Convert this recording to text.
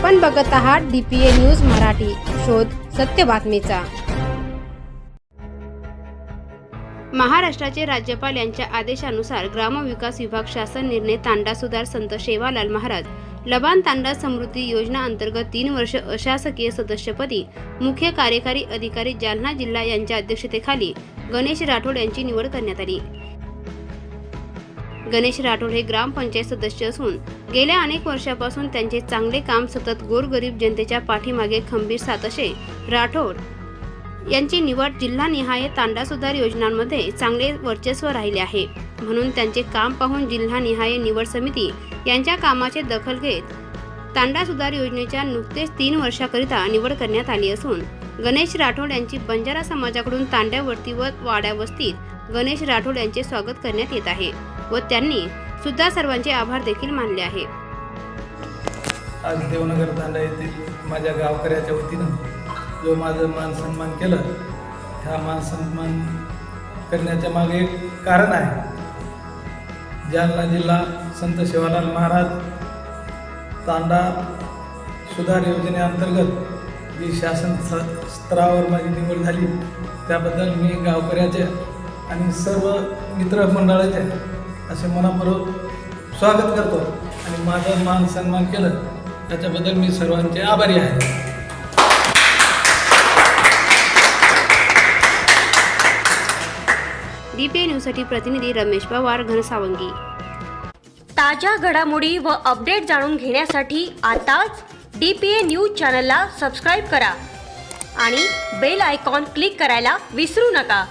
आपण बघत आहात D P A news Marathi. शोध सत्य बातमीचा. महाराष्ट्राचे राज्यपाल यांच्या आदेशानुसार ग्रामविकास विभाग शासन निर्णय तांडा सुधार संत शेवालाल महाराज लबान तांडा समृद्धी योजना अंतर्गत तीन वर्ष अशासकीय सदस्यपदी मुख्य कार्यकारी अधिकारी जालना जिल्हा यांच्या अध्यक्षतेखाली गणेश राठोड यांची निवड करण्यात आली. गणेश राठोड हे ग्रामपंचायत सदस्य असून गेल्या अनेक वर्षापासून त्यांचे चांगले काम सतत गोरगरीब जनतेच्या पाठीमागे खंबीर साथ असे राठोड यांची निवड जिल्हानिहाय तांडा सुधार योजनांमध्ये चांगले वर्चस्व राहिले आहे. म्हणून त्यांचे काम पाहून जिल्हानिहाय निवड समिती यांच्या कामाचे दखल घेत तांडा सुधार योजनेच्या नुकतेच तीन वर्षाकरिता निवड करण्यात आली असून गणेश राठोड यांची बंजारा समाजाकडून तांड्यावरती व वाड्या वस्तीत गणेश राठोड यांचे स्वागत करण्यात येत आहे व त्यांनी सुद्धा सर्वांचे आभार देखील मानले आहे. आज देवनगर तांडा येथील माझ्या गावकऱ्याच्या वतीनं जो माझं मान सन्मान केलं ह्या मान सन्मान करण्याच्या मागे एक कारण आहे. जालना जिल्हा संत शिवालाल महाराज तांडा सुधार योजनेअंतर्गत जी शासन स्तरावर माझी निवड झाली त्याबद्दल मी गावकऱ्याच्या आणि सर्व मित्रमंडळाचे असे मनापूर्वक स्वागत करतो आणि माझं मान सन्मान केलं त्याच्याबद्दल मी सर्वांचे आभारी आहे. डीपीए न्यूजसाठी प्रतिनिधी रमेश पवार घनसावंगी. ताज्या घडामोडी व अपडेट जाणून घेण्यासाठी आताच डी पी ए न्यूज चॅनलला सबस्क्राईब करा आणि बेल आयकॉन क्लिक करायला विसरू नका.